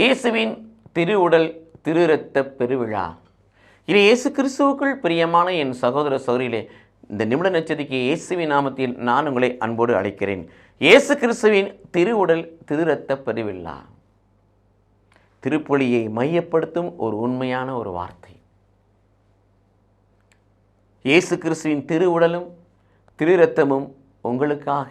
இயேசுவின் திருவுடல் திருரத்த பெருவிழா. இது இயேசு கிறிஸ்துவுக்குள் பிரியமான என் சகோதர சகோதரிகளே இந்த நிமிட நச்சதிக்கு இயேசுவின் நாமத்தில் நான் உங்களை அன்போடு அழைக்கிறேன். இயேசு கிறிஸ்துவின் திருவுடல் திருரத்த பெருவிழா. திருப்பொழியை மையப்படுத்தும் ஒரு உண்மையான ஒரு வார்த்தை. இயேசு கிறிஸ்துவின் திருவுடலும் திருரத்தமும் உங்களுக்காக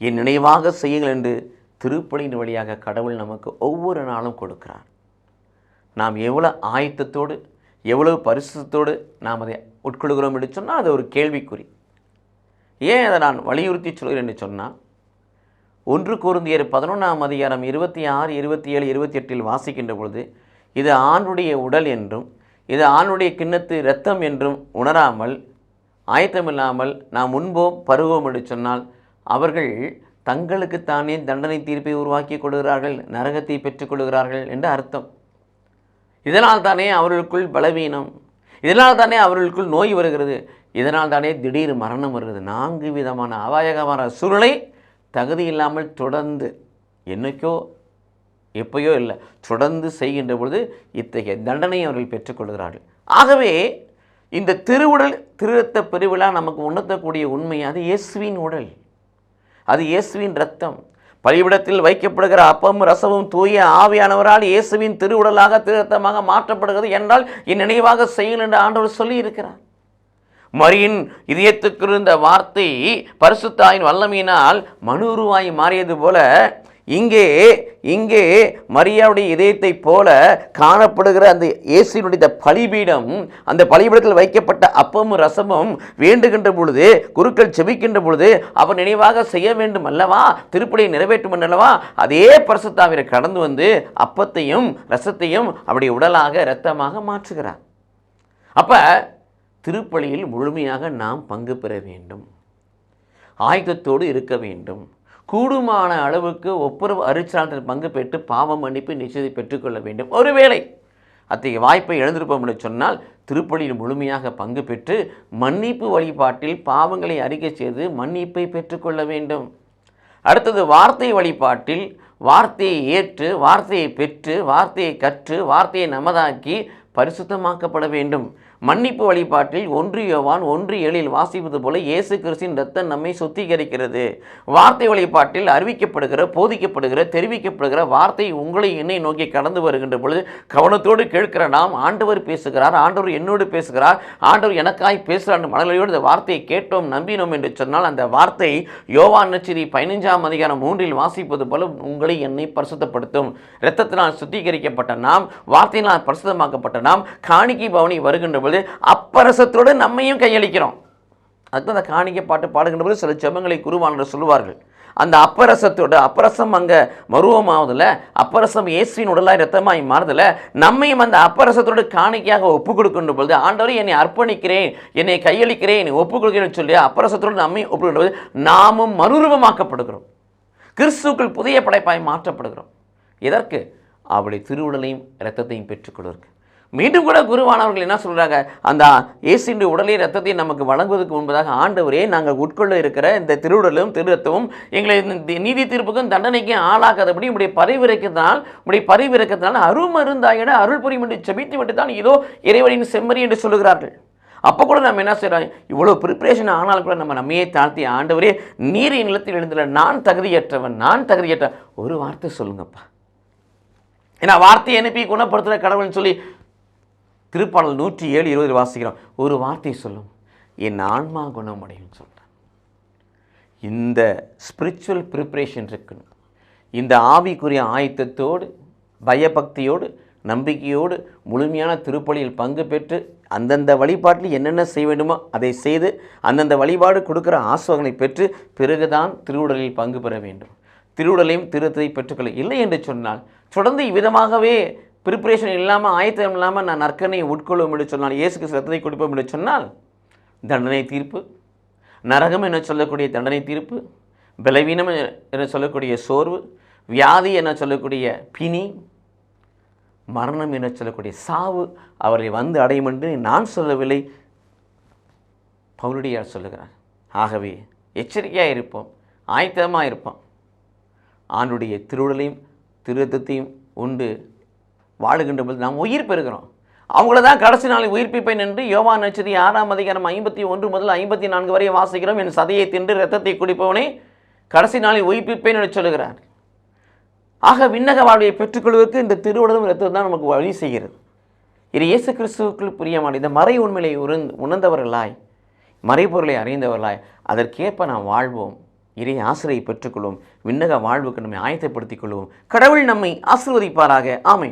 என் நினைவாக செய்யுங்கள் என்று திருப்பலியின் வழியாக கடவுள் நமக்கு ஒவ்வொரு நாளும் கொடுக்கிறார். நாம் எவ்வளோ ஆயத்தத்தோடு எவ்வளவு பரிசுத்தோடு நாம் அதை உட்கொள்கிறோம் என்று சொன்னால் அது ஒரு கேள்விக்குறி. ஏன் அதை நான் வலியுறுத்தி சொல்கிறேன் என்று சொன்னால் ஒன்று கூர்ந்தியர் பதினொன்றாம் அதிகாரம் இருபத்தி ஆறு இருபத்தி ஏழு இருபத்தி எட்டில் வாசிக்கின்ற பொழுது இது ஆணுடைய உடல் என்றும் இது ஆணுடைய கிண்ணத்து இரத்தம் என்றும் உணராமல் ஆயத்தமில்லாமல் நாம் முன்போம் பருவோம் என்று சொன்னால் அவர்கள் தங்களுக்குத்தானே தண்டனை தீர்ப்பை உருவாக்கி கொள்கிறார்கள் நரகத்தை பெற்றுக்கொள்கிறார்கள் என்று அர்த்தம். இதனால் தானே அவர்களுக்குள் பலவீனம் இதனால் தானே அவர்களுக்குள் நோய் வருகிறது இதனால் தானே திடீர் மரணம் வருகிறது. நான்கு விதமான அபாயகமான சூழலை தகுதி இல்லாமல் தொடர்ந்து என்னைக்கோ எப்பயோ இல்லை தொடர்ந்து செய்கின்ற பொழுது இத்தகைய தண்டனை அவர்கள் பெற்றுக்கொள்கிறார்கள் ஆகவே இந்த திருவுடல் திருத்த பெருவிழா நமக்கு உணர்த்தக்கூடிய உண்மை அது இயேசுவின் உடல். அது இயேசுவின் ரத்தம் பலிபிடத்தில் வைக்கப்படுகிற அப்பமும் ரசமும் தூய ஆவியானவரால் இயேசுவின் திருவுடலாக திருத்தமாக மாற்றப்படுகிறது என்றால் என் நினைவாக செய்யுங்கள் என்று ஆண்டவர் சொல்லி இருக்கிறார் மரியின் இதயத்துக்கு இருந்த வார்த்தை பரிசுத்தாயின் வல்லமையினால் மனுருவாய் மாறியது போல இங்கே இங்கே மரியாவுடைய இதயத்தை போல காணப்படுகிற அந்த இயேசுனுடைய பலிபீடம் அந்த பலிபீடத்தில் வைக்கப்பட்ட அப்பமும் ரசமும் வேண்டுகின்ற பொழுது குருக்கள் செபிக்கின்ற பொழுது அவர் நினைவாக செய்ய வேண்டும் அல்லவா? திருப்படியை நிறைவேற்றும் அல்லவா? அதே பரிசுத்தாவிரை கடந்து வந்து அப்பத்தையும் ரசத்தையும் அவருடைய உடலாக இரத்தமாக மாற்றுகிறார். அப்போ திருப்பலியில் முழுமையாக நாம் பங்கு பெற வேண்டும். ஆயுதத்தோடு இருக்க வேண்டும். கூடுமான அளவுக்கு ஒப்புரவு அருச்சாளத்தில் பங்கு பெற்று பாவம் மன்னிப்பு நிச்சயத்தை பெற்றுக்கொள்ள வேண்டும். ஒருவேளை அத்தகைய வாய்ப்பை எழுந்திருப்போம் என்று சொன்னால் திருப்பலியில் முழுமையாக பங்கு பெற்று மன்னிப்பு வழிபாட்டில் பாவங்களை அறிக்கை செய்து மன்னிப்பை பெற்றுக்கொள்ள வேண்டும். அடுத்தது வார்த்தை வழிபாட்டில் வார்த்தையை ஏற்று வார்த்தையை பெற்று வார்த்தையை கற்று வார்த்தையை நமதாக்கி பரிசுத்தமாக்கப்பட வேண்டும். மன்னிப்பு வழிபாட்டில் ஒன்று யோவான் ஒன்று ஏழில் வாசிப்பது போல இயேசு கிறிஸ்தின் ரத்தம் நம்மை சுத்திகரிக்கிறது. வார்த்தை வழிபாட்டில் அறிவிக்கப்படுகிற போதிக்கப்படுகிற தெரிவிக்கப்படுகிற வார்த்தை உங்களை என்னை நோக்கி கடந்து வருகின்ற பொழுது கவனத்தோடு கேட்கிற நாம் ஆண்டவர் பேசுகிறார் ஆண்டவர் என்னோடு பேசுகிறார் ஆண்டவர் எனக்காய் பேசுகிறார் மனநிலையோடு இந்த வார்த்தையை கேட்டோம் நம்பினோம் என்று சொன்னால் அந்த வார்த்தை யோவான் நச்சிரி பதினைஞ்சாம் அதிகாரம் மூன்றில் வாசிப்பது போல உங்களை என்னை பரிசுத்தப்படுத்தும். இரத்தத்தினால் சுத்திகரிக்கப்பட்ட நாம் வார்த்தையினால் பரிசுத்தமாக்கப்பட்ட நாம் காணிக்கை பவனி வருகின்ற பொழுது அப்பரசத்தோடு நம்மையும் கையளிக்கிறோம். அதுக்கு அந்த காணிக்க பாட்டு பாடுகின்ற போது சில செபங்களை குருவானவர் சொல்லுவார்கள். அந்த அப்பரசத்தோட அப்பரசம் அங்கே மருவமாவதில் அப்பரசம் இயேசுவின் உடலாய் ரத்தமாய் மாறுதில் நம்மையும் அந்த அப்பரசத்தோடு காணிக்கையாக ஒப்பு கொடுக்கின்ற பொழுது ஆண்டவரை என்னை அர்ப்பணிக்கிறேன் என்னை கையளிக்கிறேன் என்னை ஒப்பு கொடுக்கிறேன்னு சொல்லி அப்பரசத்தோடு நம்மை ஒப்பு பொழுது நாமும் மறுரூபமாக்கப்படுகிறோம். கிறிஸ்துக்கள் புதிய படைப்பாய் மாற்றப்படுகிறோம். எதற்கு? அவளுடைய திருவுடலையும் இரத்தத்தையும் பெற்றுக்கொள்வதற்கு. மீண்டும் கூட குருவானவர்கள் என்ன சொல்கிறாங்க அந்த இயேசுடைய உடலையும் ரத்தத்தையும் நமக்கு வழங்குவதற்கு முன்பதாக ஆண்டவரே நாங்கள் உட்கொள்ள இருக்கிற இந்த திருவுடலும் திருரத்தமும் எங்களை நீதி தீர்ப்புக்கும் தண்டனைக்கும் ஆளாக்காதபடி உடைய பரிவிறக்கத்தினால் உடைய பரிவிறக்கத்தினால் அருமருந்தாயிட அருள் புரியும் என்று செபித்து விட்டு தான் இதோ இறைவனின் செம்மறி என்று சொல்லுகிறார்கள். அப்போ கூட நம்ம என்ன செய்கிறோம் இவ்வளோ ப்ரிப்பரேஷன் ஆனாலும் கூட நம்ம நம்மையே தாழ்த்தி ஆண்டவரே நீர் நிலத்தில் எழுந்துள்ள நான் தகுதியற்றவன் நான் தகுதியற்ற ஒரு வார்த்தை சொல்லுங்கப்பா. ஏன்னா வார்த்தையை அனுப்பி குணப்படுத்துகிற கடவுள்னு சொல்லி திருப்பாடல் நூற்றி ஏழு இருபது வாசிக்கிறோம் ஒரு வார்த்தை சொல்லும் என் ஆன்மா குணமடையும் சொல்கிறேன் இந்த ஸ்பிரிச்சுவல் ப்ரிப்ரேஷன் இருக்கணும் இந்த ஆவிக்குரிய ஆயத்தத்தோடு பயபக்தியோடு நம்பிக்கையோடு முழுமையான திருப்பலியில் பங்கு பெற்று அந்தந்த வழிபாட்டில் என்னென்ன செய்ய வேண்டுமோ அதை செய்து அந்தந்த வழிபாடு கொடுக்குற ஆசுவங்களை பெற்று பிறகுதான் திருவுடலில் பங்கு பெற வேண்டும். திருவுடலையும் திருத்தத்தை பெற்றுக்கொள்ள இல்லை என்று சொன்னால் தொடர்ந்து இவ்விதமாகவே ப்ரிப்பரேஷன் இல்லாமல் ஆயத்தம் இல்லாமல் நான் நற்கனை உட்கொள்ளும் என்று சொன்னால் இயேசுக்கு ரத்தத்தை கொடுப்போம் என்று சொன்னால் தண்டனை தீர்ப்பு. நரகம் என சொல்லக்கூடிய தண்டனை தீர்ப்பு. பலவீனம் என சொல்லக்கூடிய சோர்வு. வியாதி என சொல்லக்கூடிய பிணி. மரணம் என சொல்லக்கூடிய சாவு அவரை வந்து அடையும் என்று நான் சொல்லவில்லை. பவுலடியார் சொல்லுகிறார். ஆகவே எச்சரிக்கையாக இருப்போம். ஆயத்தமாக இருப்போம். ஆண்டுடைய திருடலையும் திருத்தத்தையும் உண்டு. வாழுகின்ற பொழுது நாம் உயிர் பெறுகிறோம். அவங்கள தான் கடைசி நாளில் உயிர்ப்பிப்பேன் என்று யோவான் நட்சதி ஆறாம் அதிகாரம் ஐம்பத்தி ஒன்று முதல் ஐம்பத்தி நான்கு வரை வாசிக்கிறோம். என் சதையை தின்று ரத்தத்தை குடிப்பவனே கடைசி நாளில் உயிர்ப்பிப்பேன் என்று சொல்லுகிறார். ஆக விண்ணக வாழ்வை பெற்றுக்கொள்வதற்கு இந்த திருவுடலும் ரத்தம் தான் நமக்கு வழி செய்கிறது. இது இயேசு கிறிஸ்துவுக்குள் புரியமான இந்த மறை உண்மையை உணர்ந்து உணர்ந்தவர்களாய் மறைபொருளை அறிந்தவர்களாய் அதற்கேற்ப நாம் வாழ்வோம். இறை ஆசிரியை பெற்றுக்கொள்வோம். விண்ணக வாழ்வுக்கு நம்மை ஆயத்தப்படுத்திக் கொள்வோம். கடவுள் நம்மை ஆசிர்வதிப்பாராக. ஆமை